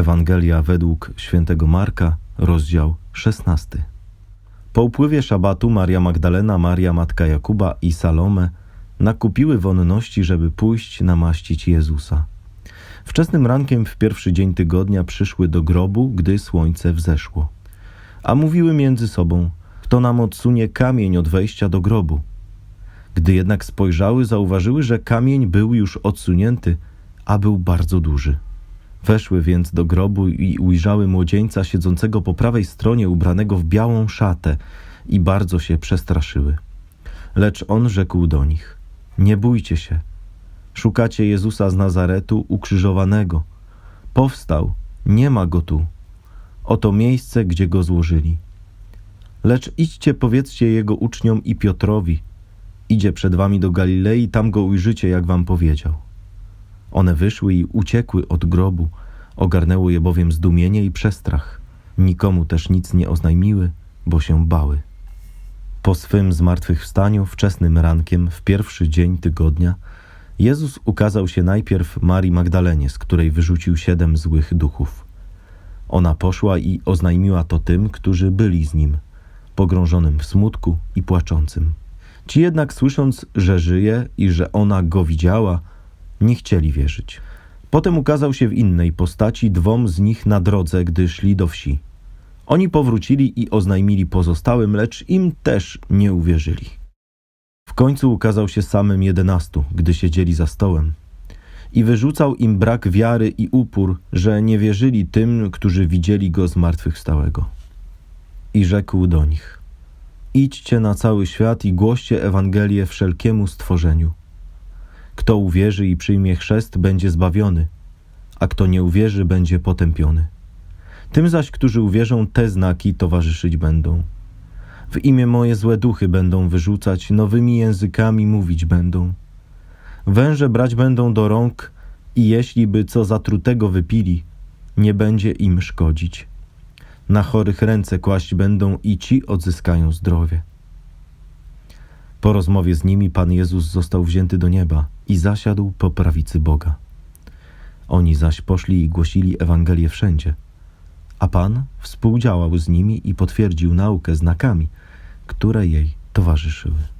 Ewangelia według świętego Marka, rozdział 16. Po upływie szabatu Maria Magdalena, Maria matka Jakuba i Salome nakupiły wonności, żeby pójść namaścić Jezusa. Wczesnym rankiem w pierwszy dzień tygodnia przyszły do grobu, gdy słońce wzeszło. A mówiły między sobą, kto nam odsunie kamień od wejścia do grobu. Gdy jednak spojrzały, zauważyły, że kamień był już odsunięty, a był bardzo duży. Weszły więc do grobu i ujrzały młodzieńca siedzącego po prawej stronie, ubranego w białą szatę, i bardzo się przestraszyły. Lecz on rzekł do nich: Nie bójcie się. Szukacie Jezusa z Nazaretu ukrzyżowanego. Powstał, nie ma go tu. Oto miejsce, gdzie go złożyli. Lecz idźcie, powiedzcie jego uczniom i Piotrowi: Idzie przed wami do Galilei, tam go ujrzycie, jak wam powiedział. One wyszły i uciekły od grobu, ogarnęło je bowiem zdumienie i przestrach. Nikomu też nic nie oznajmiły, bo się bały. Po swym zmartwychwstaniu, wczesnym rankiem, w pierwszy dzień tygodnia, Jezus ukazał się najpierw Marii Magdalenie, z której wyrzucił siedem złych duchów. Ona poszła i oznajmiła to tym, którzy byli z nim, pogrążonym w smutku i płaczącym. Ci jednak, słysząc, że żyje i że ona go widziała, nie chcieli wierzyć. Potem ukazał się w innej postaci dwom z nich na drodze, gdy szli do wsi. Oni powrócili i oznajmili pozostałym, lecz im też nie uwierzyli. W końcu ukazał się samym jedenastu, gdy siedzieli za stołem. I wyrzucał im brak wiary i upór, że nie wierzyli tym, którzy widzieli go zmartwychwstałego. I rzekł do nich: Idźcie na cały świat i głoście Ewangelię wszelkiemu stworzeniu. Kto uwierzy i przyjmie chrzest, będzie zbawiony, a kto nie uwierzy, będzie potępiony. Tym zaś, którzy uwierzą, te znaki towarzyszyć będą. W imię moje złe duchy będą wyrzucać, nowymi językami mówić będą. Węże brać będą do rąk i jeśli by co zatrutego wypili, nie będzie im szkodzić. Na chorych ręce kłaść będą i ci odzyskają zdrowie. Po rozmowie z nimi Pan Jezus został wzięty do nieba i zasiadł po prawicy Boga. Oni zaś poszli i głosili Ewangelię wszędzie, a Pan współdziałał z nimi i potwierdził naukę znakami, które jej towarzyszyły.